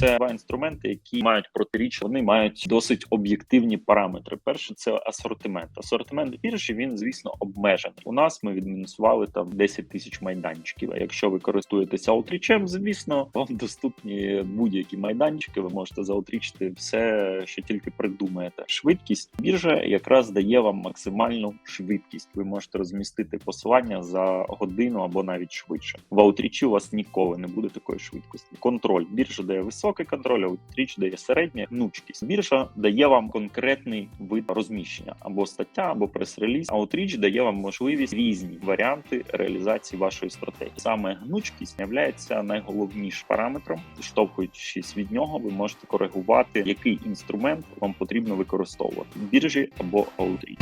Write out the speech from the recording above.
це два інструменти, які мають протиріч. Вони мають досить об'єктивні параметри. Перше це асортимент. Асортимент біржі він, звісно, обмежений. У нас ми відмінусували там 10 тисяч майданчиків. А якщо ви користуєтеся аутрічем, звісно, вам доступні будь-які майданчики. Ви можете заутрічити все, що тільки придумаєте. Швидкість біржа якраз дає вам максимальну швидкість. Ви можете розмістити посилання за годину або навіть швидше. В аутрічі у вас ніколи не буде такої швидкості. Контроль біржа дає високий контроль, аутріч дає середня гнучкість. Біржа дає вам конкретний вид розміщення або стаття, або прес-реліз. Аутріч дає вам можливість різні варіанти реалізації вашої стратегії. Саме гнучкість є найголовнішим параметром. Відштовхуючись від нього, ви можете коригувати, який інструмент вам потрібно використовувати біржі або аутріч.